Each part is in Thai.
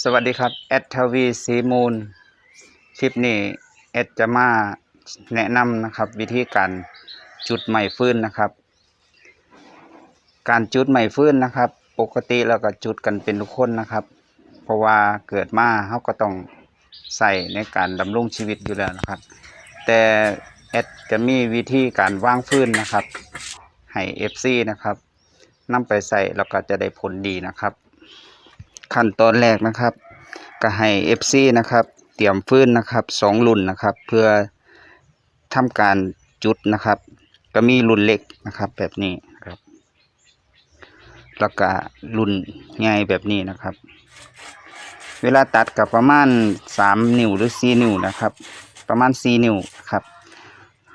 สวัสดีครับแอดทวีสีมูล คลิปนี้แอดจะมาแนะนำนะครับ วิธีการจุดใหม่ฟื้นนะครับ การจุดใหม่ฟื้นนะครับ ปกติเราก็จุดกันเป็นทุกคนนะครับ เพราะว่าเกิดมาเขาก็ต้องใส่ในการดำรงชีวิตอยู่แล้วนะครับ แต่แอดจะมีวิธีการว่างฟื้นนะครับให้ FC นะครับนำไปใส่แล้วก็จะได้ผลดีนะครับ ขั้นตอนแรกนะครับ ก็ให้ FC นะครับ เตรียมฟื้นนะครับสองรุ่นนะครับ เพื่อทำการจุดนะครับ ก็มีรุ่นเล็กนะครับ แบบนี้ครับ แล้วก็รุ่นใหญ่แบบนี้นะครับ เวลาตัดกับประมาณ 3 นิ้วหรือ 4 นิ้วนะครับ ประมาณ 4 นิ้วครับ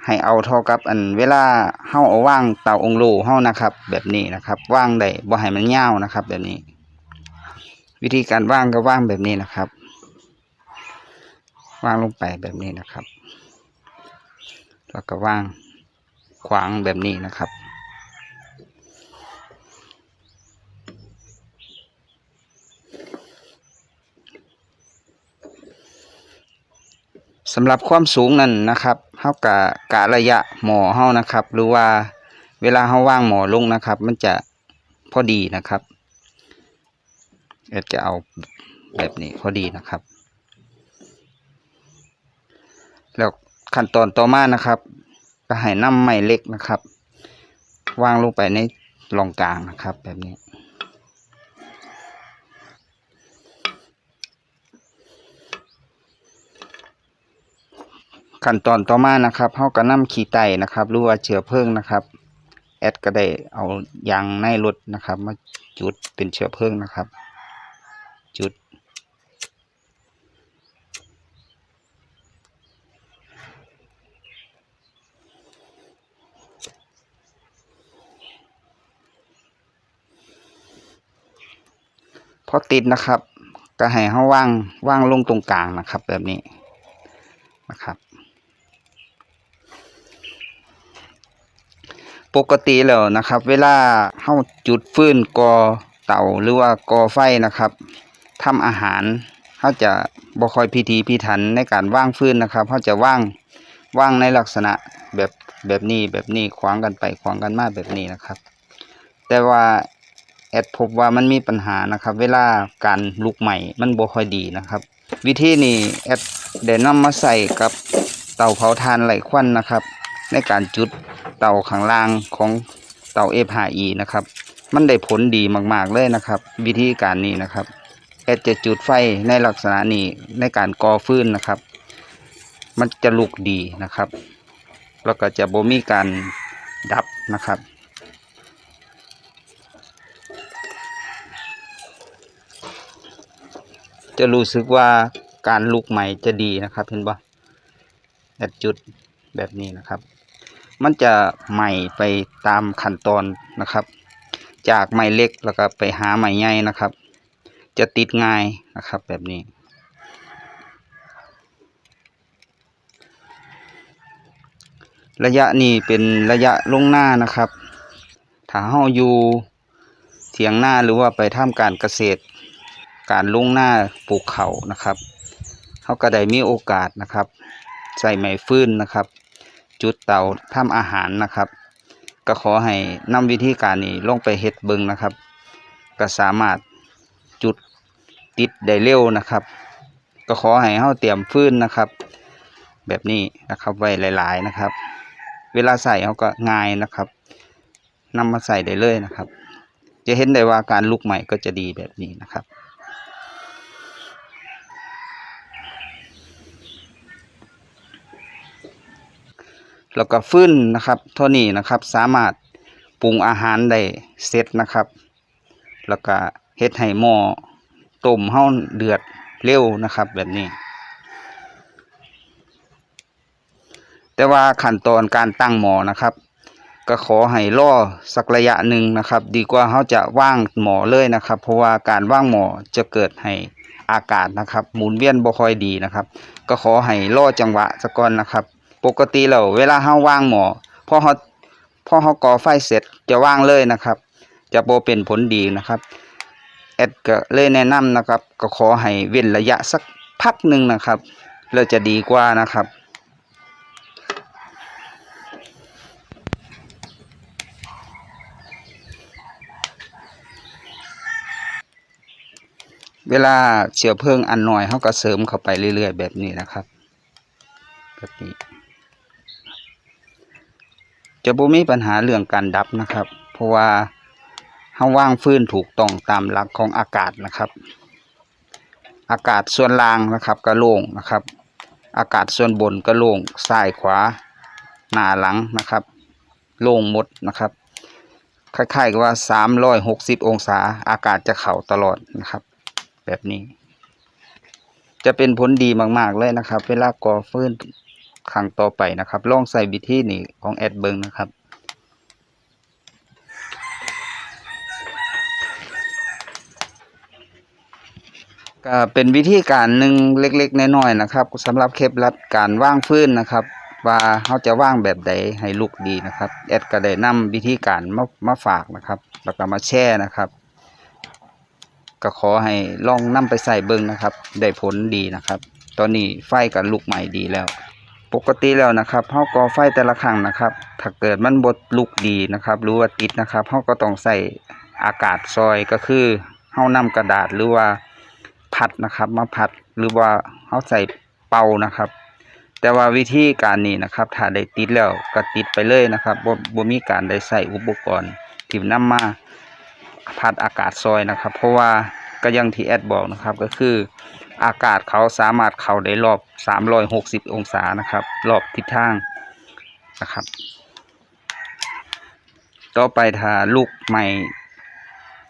ให้เอาเท่ากับอันเวลาเฮาเอาว่างเตาองโลเฮานะครับ แบบนี้นะครับว่างได้บ่ให้มันยาวนะครับ แบบนี้ วิธีการว่างก็ว่างแบบนี้นะครับ ว่างลงไปแบบนี้นะครับ แล้วก็ว่างขวางแบบนี้นะครับสำหรับความสูงนั่นนะครับเท่ากับกะระยะหมอเฮานะครับ หรือว่าเวลาเฮาว่างหมอลงนะครับ มันจะพอดีนะครับ เอ็ดจะเอาแบบนี้พอดีนะครับ แล้วขั้นตอนต่อมานะครับก็ให้น้ำไม้เล็กนะครับ วางลงไปในรองกลางนะครับ แบบนี้ ขั้นตอนต่อมานะครับเขาก็นำขี้ไตนะครับ หรือว่าเชื้อเพลิงนะครับ แอดก็ได้เอายางในรถนะครับ มาจุดเป็นเชื้อเพลิงนะครับ จุด พอติดนะครับก็ให้เขาว่างว่างลงตรงกลางนะครับ แบบนี้นะครับปกติแล้วนะครับ เวลาเฮาจุดฟื้นกอเต่าหรือว่ากอไฟนะครับ ทำอาหารเฮาจะบ่คอยพิธีพิถันในการว่างฟื้นนะครับเฮาจะว่างว่างในลักษณะแบบแบบนี้แบบนี้ขวางกันไปขวางกันมาแบบนี้นะครับ แต่ว่าแอดพบว่ามันมีปัญหานะครับ เวลาการลุกใหม่มันบ่คอยดีนะครับ วิธีนี้แอดได้นำมาใส่กับเตาเผาถ่านไหลควันนะครับ ในการจุดเตาข้างล่างของเตา F5E นะครับ มันได้ผลดีมาก ๆ เลยนะครับ วิธีการนี้นะครับ แอดจะจุดไฟในลักษณะนี้ในการก่อฟืนนะครับ มันจะลุกดีนะครับ แล้วก็จะบ่มีการดับนะครับจะรู้สึกว่าการลุกใหม่จะดีนะครับเห็นบ่แอดจุดแบบนี้นะครับ มันจะใหม่ไปตามขั้นตอนนะครับ จากไม้เล็กแล้วก็ไปหาไม้ใหญ่นะครับ จะติดง่ายนะครับแบบนี้ ระยะนี้เป็นระยะลงหน้านะครับถ้าเฮาอยู่เถียงหน้าหรือว่าไปทำการเกษตร การลงหน้าปลูกเขานะครับเขาก็ได้มีโอกาสนะครับ ใส่ไม้ฟื้นนะครับ จุดเตาทำอาหารนะครับ ก็ขอให้นำวิธีการนี้ลงไปเฮ็ดเบิงนะครับ ก็สามารถ ติดได้เร็วนะครับ ก็ขอให้เฮาเตรียมฟื้นนะครับ แบบนี้นะครับไว้หลาย ๆนะครับ เวลาใส่เขาก็ง่ายนะครับนำมาใส่ได้เลยนะครับ จะเห็นได้ว่าการลุกใหม่ก็จะดีแบบนี้นะครับแล้วก็ฟื้นนะครับเท่านี้นะครับสามารถปรุงอาหารได้เสร็จนะครับ แล้วก็เฮ็ดให้หม้อ ต้มเฮาเดือดเร็วนะครับ แบบนี้ แต่ว่าขั้นตอนการตั้งหม้อนะครับ ก็ขอให้รอสักระยะหนึ่งนะครับ ดีกว่าเขาจะว่างหมอเลยนะครับ เพราะว่าการว่างหมอจะเกิดให้อากาศนะครับ หมุนเวียนบ่ค่อยดีนะครับ ก็ขอให้รอจังหวะสักก่อนนะครับ ปกติแล้วเวลาเฮาว่างหมอพอเฮาพอเฮาก่อไฟเสร็จจะว่างเลยนะครับ จะโบเป็นผลดีนะครับ แอดก็เลยแนะนำนะครับ ก็ขอให้เว้นระยะสักพักหนึ่งนะครับแล้วจะดีกว่านะครับเวลาเชื้อเพลิงอันน้อยเขาก็เสริมเข้าไปเรื่อยๆ แบบนี้นะครับแบบนี้จะบ่มีปัญหาเรื่องการดับนะครับ เพราะว่า เฮาว่างฟื้นถูกต้องตามหลักของอากาศนะครับ อากาศส่วนล่างนะครับก็โล่งนะครับ อากาศส่วนบนก็โล่งซ้ายขวาหน้าหลังนะครับ โล่งหมดนะครับคล้ายๆกับว่า 360 องศาอากาศจะเข้าตลอดนะครับ แบบนี้ จะเป็นผลดีมากๆเลยนะครับ เวลาก่อฟื้นครั้งต่อไปนะครับ ลองใส่วิธีนี้ของแอดเบิงนะครับ ก็เป็นวิธีการหนึ่งเล็ก ๆน้อยๆนะครับสำหรับเคล็ดลับการว่างฟื้นนะครับ ว่าเขาจะว่างแบบใดให้ลูกดีนะครับ แอดก็ได้นำวิธีการมามาฝากนะครับ แล้วก็มาแช่นะครับ ก็ขอให้ลองนำไปใส่เบิ่งนะครับ ได้ผลดีนะครับ ตอนนี้ไฟกับลุกใหม่ดีแล้ว ปกติแล้วนะครับเฮาก่อไฟแต่ละครั้งนะครับ ถ้าเกิดมันบดลุกดีนะครับหรือว่าติดนะครับเฮาก็ต้องใส่อากาศซอยก็คือเฮานำกระดาษหรือว่า พัดนะครับ มาพัดหรือว่าเฮาใส่เป่านะครับ แต่ว่าวิธีการนี้นะครับถ้าได้ติดแล้วก็ติดไปเลยนะครับบ่บ่มีการได้ใส่อุปกรณ์ที่นำมาพัดอากาศซอยนะครับ เพราะว่าก็ยังที่แอดบอกนะครับก็คืออากาศเขาสามารถเข้าได้รอบ 360 องศานะครับ รอบทิศทางนะครับ ต่อไปถ้าลูกใหม่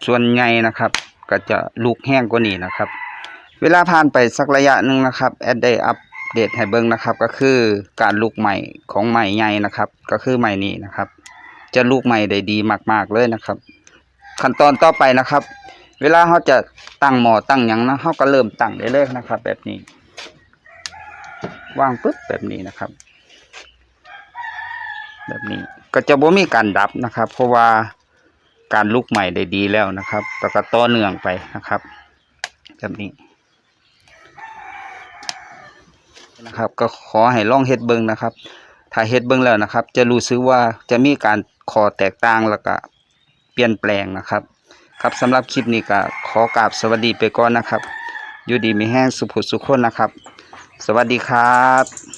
ส่วนใหญ่นะครับ ก็จะลูกแห้งกว่านี้นะครับ เวลาผ่านไปสักระยะหนึ่งนะครับแอดได้อัปเดตให้เบิ่งนะครับ ก็คือการลูกใหม่ของใหม่ใหญ่นะครับ ก็คือใหม่นี้นะครับ จะลูกใหม่ได้ดีมาก ๆเลยนะครับ ขั้นตอนต่อไปนะครับ เวลาเขาจะตั้งหมอตั้งหยังนะเขาก็เริ่มตั้งได้เลยนะครับ แบบนี้วางปุ๊บแบบนี้นะครับ แบบนี้ก็จะบ่มีการดับนะครับ เพราะว่าการลุกใหม่ได้ดีแล้วนะครับแล้วก็ต่อเนื่องไปนะครับ แบบนี้ นะครับ ก็ขอให้ลองเฮ็ดเบิ่งนะครับ ถ้าเฮ็ดเบิ่งแล้วนะครับ จะรู้สึกว่าจะมีการคอแตกต่างแล้วก็เปลี่ยนแปลงนะครับ ครับสำหรับคลิปนี้ก็ขอกราบสวัสดีไปก่อนนะครับ อยู่ดีมีแห้งสุขสุขคนนะครับ สวัสดีครับ